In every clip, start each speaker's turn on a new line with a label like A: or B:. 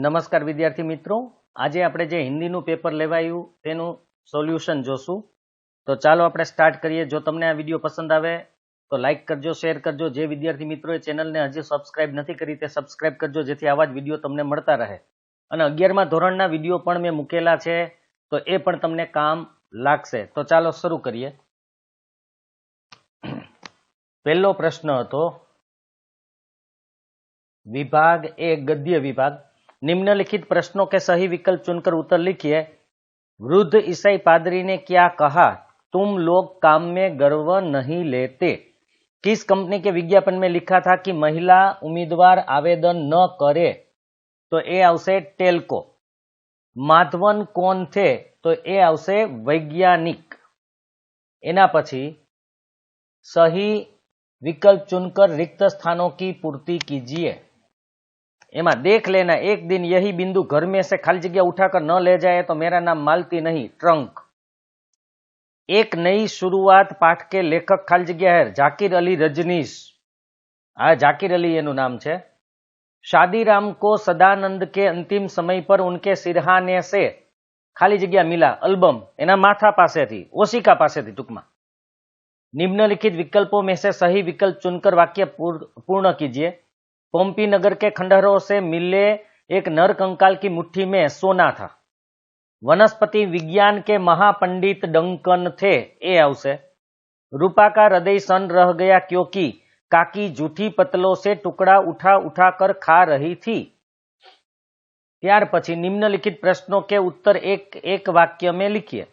A: નમસ્કાર વિદ્યાર્થી મિત્રો આજે આપણે જે હિન્દીનું પેપર લેવાયું તેનું સોલ્યુશન જોશું તો ચાલો આપણે સ્ટાર્ટ કરીએ જો તમને આ વિડીયો પસંદ આવે તો લાઇક કરજો શેર કરજો જે વિદ્યાર્થી મિત્રોએ ચેનલને હજી સબસ્ક્રાઇબ નથી કરી તે સબસ્ક્રાઇબ કરજો જેથી આવા જ વિડીયો તમને મળતા રહે અને અગિયારમાં ધોરણના વિડીયો પણ મેં મૂકેલા છે તો એ પણ તમને કામ લાગશે તો ચાલો શરૂ કરીએ પહેલો પ્રશ્ન હતો વિભાગ એ ગદ્ય વિભાગ निम्नलिखित प्रश्नों के सही विकल्प चुनकर उत्तर लिखिए वृद्ध ईसाई पादरी ने क्या कहा तुम लोग काम में गर्व नहीं लेते किस कंपनी के विज्ञापन में लिखा था कि महिला उम्मीदवार आवेदन न करे तो ए આવશે टेलको माधवन कौन थे तो ए આવશે वैज्ञानिक एना पी सही विकल्प चुनकर रिक्त स्थानों की पूर्ति कीजिए એમાં देख लेना एक दिन यही बिंदु घर में से खाली जगह उठाकर न ले जाए तो मेरा नाम मालती नहीं ट्रंक एक नई शुरुआत पाठ के लेखक खाली जगह है जाकिर अली रजनीश આ जाकिर अली એનું નામ છે शादीराम को सदानंद के अंतिम समय पर उनके सिरहाने से ખાલી જગ્યા મિલા અલ્બમ એના માથા પાસેથી ઓશિકા પાસેથી ટૂંકમાં નિમ્નલિખિત વિકલ્પો મેં સે સહી વિકલ્પ ચુનકર વાક્ય પૂર્ણ કીજીએ पोम्पी नगर के खंडहरों से मिले एक नर कंकाल की मुट्ठी में सोना था वनस्पति विज्ञान के महापंडित डंकन थे ए आवश्य रूपा का हृदय सन रह गया क्योंकि काकी जूठी पतलों से टुकड़ा उठा उठा कर खा रही थी त्यार पी निम्नलिखित प्रश्नों के उत्तर एक एक वाक्य में लिखिए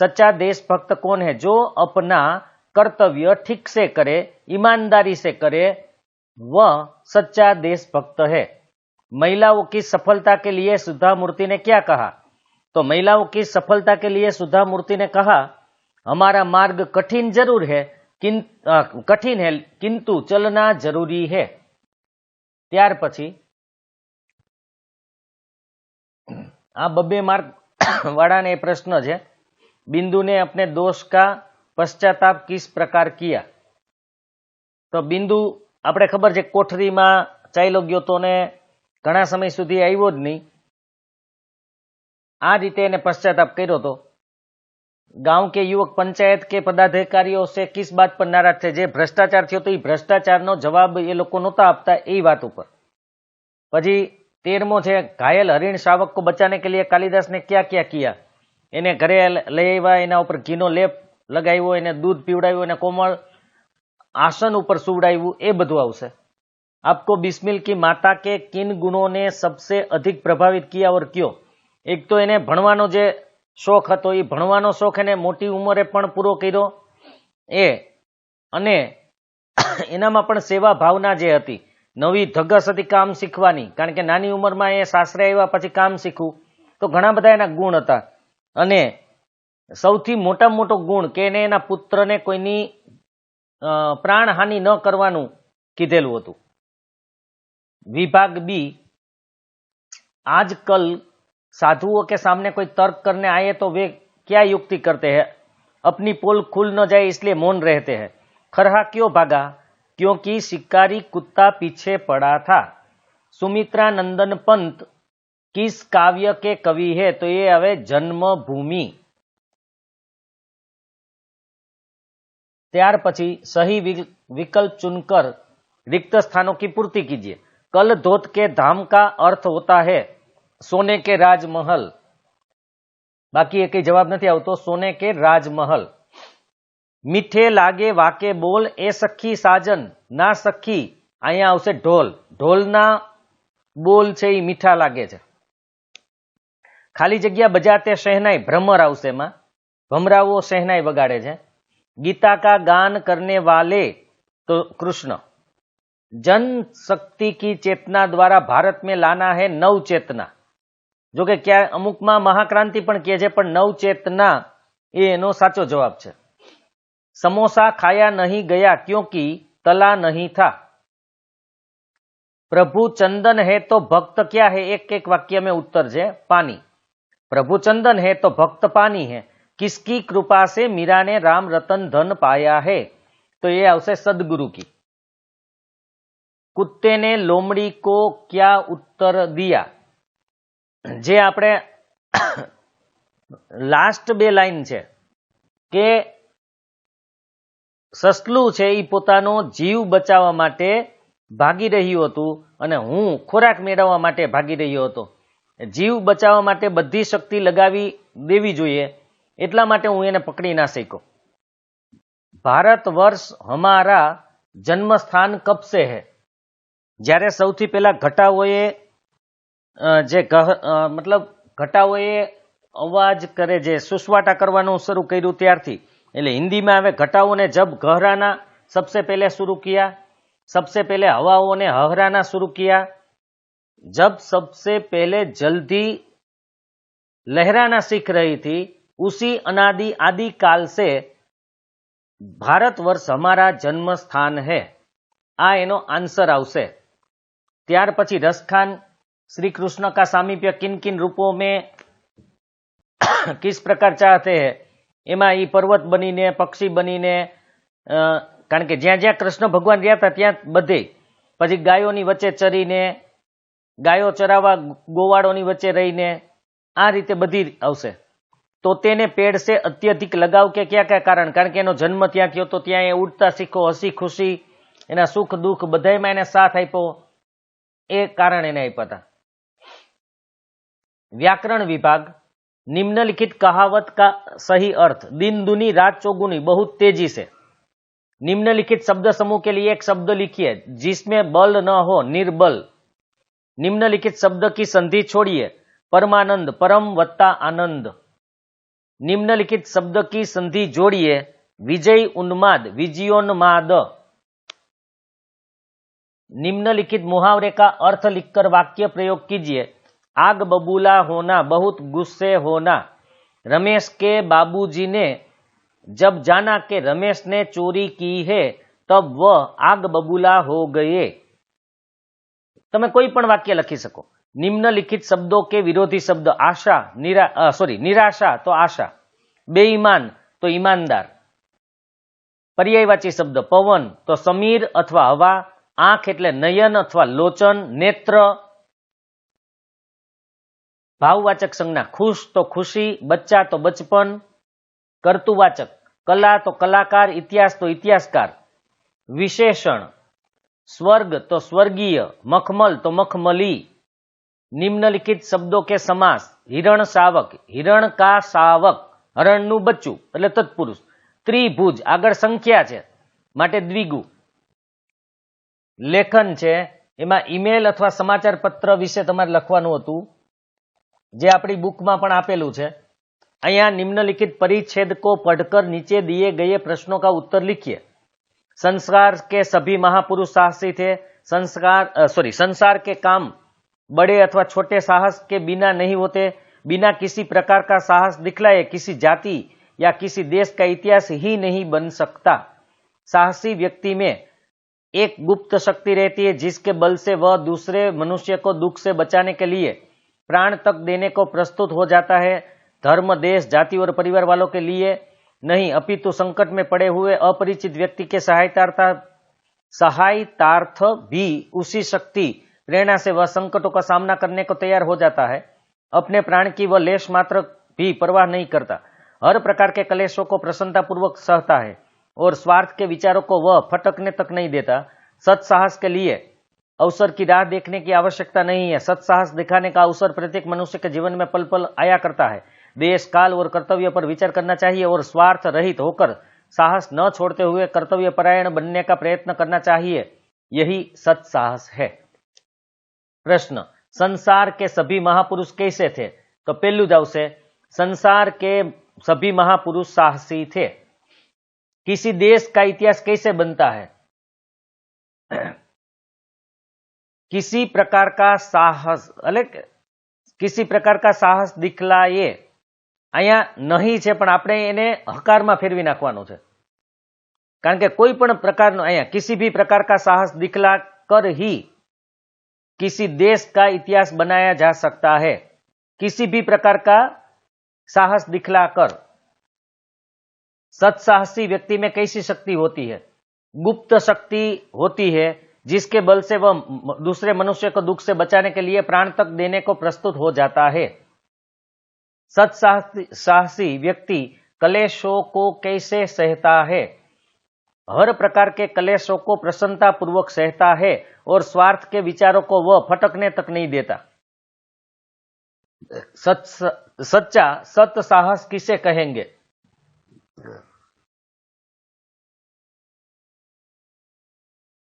A: सच्चा देशभक्त कौन है जो अपना कर्तव्य ठीक से करे ईमानदारी से करे वह सच्चा देशभक्त है महिलाओं की सफलता के लिए सुधा मूर्ति ने क्या कहा तो महिलाओं की सफलता के लिए सुधा मूर्ति ने कहा हमारा मार्ग कठिन जरूर है किन है किंतु चलना जरूरी है હે ત્યાર પછી આ બબ્બે માર્ક વાળાને એ પ્રશ્ન बिंदु ने अपने दोष का पश्चाताप किस प्रकार किया तो बिंदु આપણે ખબર છે કોઠરીમાં ચાલ્યો ગયો તો ને ઘણા સમય સુધી આવ્યો જ નહીં આ રીતે એને પશ્ચાતાપ કર્યો હતો ગામ કે યુવક પંચાયત કે પદાધિકારીઓ છે કિસ બાત પર નારાજ છે જે ભ્રષ્ટાચાર થયો તો એ ભ્રષ્ટાચારનો જવાબ એ લોકો નહોતા આપતા એ વાત ઉપર પછી તેરમો છે ઘાયલ હરિણ શાવક બચાને કે લીએ કાલિદાસને ક્યાં ક્યાં ક્યાં એને ઘરે લઈ આવ્યા એના ઉપર ઘીનો લેપ લગાવ્યો એને દૂધ પીવડાવ્યું એને કોમળ આસન ઉપર સુવડાવ્યું એ બધું આવશે आपको बिस्मिल की माता के किन गुणों ने सबसे अधिक प्रभावित किया और क्यों એક તો એને ભણવાનો જે શોખ હતો એ ભણવાનો શોખ એને મોટી ઉંમરે પણ પૂરો કર્યો એ અને એનામાં પણ સેવા ભાવના જે હતી નવી ધગસ હતી કામ શીખવાની કારણ કે નાની ઉંમરમાં એ સાસરે આવ્યા પછી કામ શીખવું તો ઘણા બધા એના ગુણ હતા અને સૌથી મોટા મોટો ગુણ કે એને એના પુત્રને કોઈની પ્રાણહાનિ ન કરવાનું કીધેલું विभाग बी બી आजकल साधुओं के सामने कोई तर्क करने आए तो वे क्या युक्ति करते हैं अपनी पोल खुल न जाए इसलिए मौन रहते हैं खरहा क्यों भागा क्योंकि शिकारी कुत्ता पीछे पड़ा था सुमित्रा नंदन पंत किस काव्य के कवि है तो ये हवे जन्मभूमि त્યાર પછી સહી વિકલ્પ ચૂનકર रिक्त સ્થાનોની પૂર્તિ કીજીએ કલ ધોત કે ધામ કા અર્થ હોતા હે સોને કે રાજમહેલ બાકી એકે જવાબ નથી આવતો સોને કે રાજમહેલ મીઠે લાગે વાકે બોલ એ સખી સાજન ના સખી આયા આવશે ઢોલ ઢોલના બોલ છે ઈ મીઠા લાગે છે ખાલી જગ્યા બજાતે સહેનાઈ ભમર આવસે માં ભમરાઓ સહેનાઈ વગાડે છે गीता का गान करने वाले तो कृष्ण जन शक्ति की चेतना द्वारा भारत में लाना है नव चेतना जो कि क्या अमुक में महाक्रांति कहे पर नव चेतना एनो साचो जवाब है समोसा खाया नहीं गया क्योंकि तला नहीं था प्रभु चंदन है तो भक्त क्या है एक एक वाक्य में उत्तर है पानी प्रभु चंदन है तो भक्त पानी है किसकी कृपा से मीरा ने राम रतन धन पाया है तो ये આવશે સદગુરુ કી कुत्ते ने लोमड़ी को क्या उत्तर दिया જે આપણે લાસ્ટ બે લાઈન છે કે સસલું છે એ પોતાનો જીવ બચાવવા માટે ભાગી રહ્યું હતું અને હું ખોરાક મેળવવા માટે ભાગી રહ્યો હતો જીવ બચાવવા માટે બધી શક્તિ લગાવી દેવી જોઈએ એટલા માટે હું એને પકડી ના શક્યો ભારત વર્ષ હમારા જન્મસ્થાન કપસે હે જ્યારે સૌથી પહેલા ઘટાઓએ જે મતલબ ઘટાઓએ અવાજ કરે જે સુસવાટા કરવાનું શરૂ કર્યું ત્યારથી એટલે હિન્દીમાં હવે ઘટાઓને જબ ગહરાના સબસે પહેલે શરૂ કિયા સબસે પહેલે હવાઓને હહરાના શરૂ કિયા જબ સબસે પહેલે જલ્દી લહેરાના શીખ રહી હતી उसी अनादि आदि काल से ભારતવર્ષ અમારા જન્મસ્થાન સ્થાન હે આ એનો આન્સર આવશે ત્યાર પછી રસખાન શ્રી કૃષ્ણ કા સામીપ્ય કિન કિન રૂપો મેં કિસ પ્રકાર ચાહતે હે એમાં એ પર્વત બનીને પક્ષી બનીને કારણ કે જ્યાં જ્યાં કૃષ્ણ ભગવાન રહ્યા હતા ત્યાં બધે પછી ગાયોની વચ્ચે ચરીને ગાયો ચરાવવા ગોવાળોની વચ્ચે રહીને આ રીતે બધી આવશે તો તેને પેડ છે અત્યધિક લગાવ કે કયા કયા કારણ કારણ કે એનો જન્મ ત્યાં થયો તો ત્યાં એ ઉડતા શીખો હસી ખુશી એના સુખ દુઃખ બધામાં એને સાથ આપ્યો એ કારણ એને આપ્યા निम्नलिखित कहावत का सही अर्थ दिन दुनी रात चौगुनी बहुत तेजी से निम्नलिखित शब्द समूह के लिए एक शब्द लिखिए जिसमें बल न हो निर्बल निम्नलिखित शब्द की संधि छोड़िए परमानंद परम वत्ता आनंद निम्नलिखित शब्द की संधि जोड़िए विजय उन्माद विजयोन्माद निम्नलिखित मुहावरे का अर्थ लिखकर वाक्य प्रयोग कीजिए आग बबूला होना बहुत गुस्से होना रमेश के बाबूजी ने जब जाना कि रमेश ने चोरी की है तब वह आग बबूला हो गए તમે तो कोई પણ वाक्य લખી सको નિમ્નલિખિત શબ્દો કે વિરોધી શબ્દ આશા નિરા સોરી નિરાશા તો આશા બે તો ઈમાનદાર પર્યાયવાચી શબ્દ પવન તો સમીર અથવા હવા આંખ એટલે નયન અથવા લોચન નેત્ર ભાવવાચક સંજ્ઞા ખુશ તો ખુશી બચ્ચા તો બચપન કરતુવાચક કલા તો કલાકાર ઇતિહાસ તો ઇતિહાસકાર વિશેષણ સ્વર્ગ તો સ્વર્ગીય મખમલ તો મખમલી નિમ્નલિખિત શબ્દો કે સમાસ હિરણ શાવક હિરણ કા શાવક હરણનું બચ્ચું એટલે તત્પુરુષ ત્રિભુજ આગળ સંખ્યા છે માટે દ્વિગુ લેખન છે એમાં ઈમેલ અથવા સમાચાર પત્ર વિશે તમારે લખવાનું હતું જે આપણી બુકમાં પણ આપેલું છે અહીંયા નિમ્નલિખિત પરિચ્છેદકો પઢકર નીચે દિએ ગયે પ્રશ્નો કા ઉત્તર લિખીએ સંસ્કાર કે સભી મહાપુરુષ સાહસી છે સંસ્કાર સોરી સંસાર કે કામ बड़े अथवा छोटे साहस के बिना नहीं होते बिना किसी प्रकार का साहस दिखलाए किसी जाति या किसी देश का इतिहास ही नहीं बन सकता साहसी व्यक्ति में एक गुप्त शक्ति रहती है जिसके बल से वह दूसरे मनुष्य को दुख से बचाने के लिए प्राण तक देने को प्रस्तुत हो जाता है धर्म देश जाति और परिवार वालों के लिए नहीं अपितु संकट में पड़े हुए अपरिचित व्यक्ति के सहायतार्थ सहायतार्थ भी उसी शक्ति प्रेरणा से वह संकटों का सामना करने को तैयार हो जाता है अपने प्राण की वह लेश मात्र भी परवाह नहीं करता हर प्रकार के कलेशों को प्रसन्नतापूर्वक सहता है और स्वार्थ के विचारों को वह फटकने तक नहीं देता सत्साहस के लिए अवसर की राह देखने की आवश्यकता नहीं है सत्साहस दिखाने का अवसर प्रत्येक मनुष्य के जीवन में पल पल आया करता है देश काल और कर्तव्य पर विचार करना चाहिए और स्वार्थ रहित होकर साहस न छोड़ते हुए कर्तव्य परायण बनने का प्रयत्न करना चाहिए यही सत्साहस है પ્રશ્ન સંસાર કે સભી મહાપુરુષ કૈસે થે તો પહેલું જ આવશે संसार के सभी महापुरुष साहसी थे किसी देश का इतिहास कैसे बनता है किसी प्रकार का साहस अलग किसी प्रकार का साहस दिखलाए અહીંયા નહીં છે પણ આપણે એને હકારમાં ફેરવી નાખવાનું છે કારણ કે કોઈ પણ પ્રકારનો અહીંયા કિસી ભી પ્રકાર કા સાહસ દિખલા કર હી किसी देश का इतिहास बनाया जा सकता है किसी भी प्रकार का साहस दिखलाकर सत्साहसी व्यक्ति में कैसी शक्ति होती है गुप्त शक्ति होती है जिसके बल से वह दूसरे मनुष्य को दुख से बचाने के लिए प्राण तक देने को प्रस्तुत हो जाता है सत्साहसी व्यक्ति कलेशों को कैसे सहता है हर प्रकार के कलेशों को प्रसन्नता पूर्वक सहता है और स्वार्थ के विचारों को वह फटकने तक नहीं देता सच सच्चा सत साहस किसे कहेंगे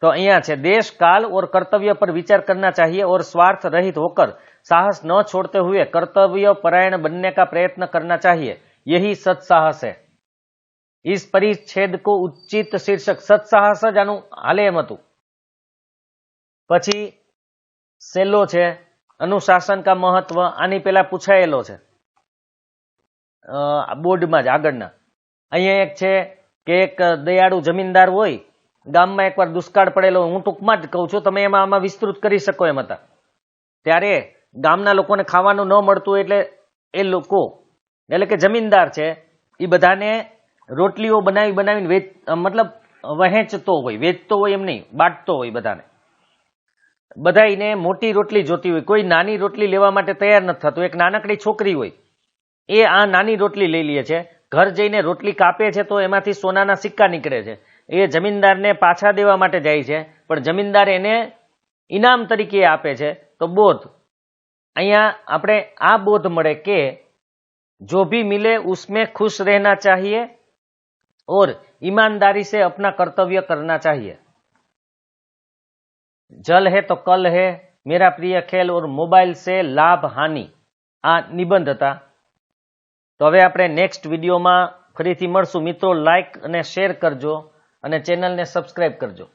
A: तो अहिया देश काल और कर्तव्य पर विचार करना चाहिए और स्वार्थ रहित होकर साहस न छोड़ते हुए कर्तव्य परायण बनने का प्रयत्न करना चाहिए यही सत साहस है इस પરિચ્છેદ કો ઉચિત શીર્ષક સત્સાહસ જ આનું હાલે એમ હતું પછી છેલ્લો છે અનુશાસન કા મહત્વ આની પહેલા પૂછાયેલો છે બોર્ડમાં જ આગળના અહીંયા એક છે કે એક દયાળુ જમીનદાર હોય ગામમાં એકવાર દુષ્કાળ પડેલો હું ટૂંકમાં જ કહું છું તમે એમાં આમાં વિસ્તૃત કરી શકો એમ હતા ત્યારે ગામના લોકોને ખાવાનું ન મળતું એટલે એ લોકો એટલે કે જમીનદાર છે એ બધાને રોટલીઓ બનાવી બનાવીને વેચ મતલબ વહેંચતો હોય વેચતો હોય એમ નહીં બાંટતો હોય બધાને બધાને મોટી રોટલી જોતી હોય કોઈ નાની રોટલી લેવા માટે તૈયાર નથી થતું એક નાનકડી છોકરી હોય એ આ નાની રોટલી લઈ લે છે ઘર જઈને રોટલી કાપે છે તો એમાંથી સોનાના સિક્કા નીકળે છે એ જમીનદારને પાછા દેવા માટે જાય છે પણ જમીનદાર એને ઇનામ તરીકે આપે છે તો બોધ અહીંયા આપણે આ બોધ મળે કે જો ભી મિલે ઉસમે ખુશ રહેના ચાહીએ और ईमानदारी से अपना कर्तव्य करना चाहिए जल है तो कल है मेरा प्रिय खेल और મોબાઈલ સે લાભ હાનિ આ નિબંધ હતા તો હવે આપણે નેક્સ્ટ વિડીયોમાં ફરીથી મળશું મિત્રો લાઇક અને શેર કરજો અને ચેનલને સબસ્ક્રાઇબ કરજો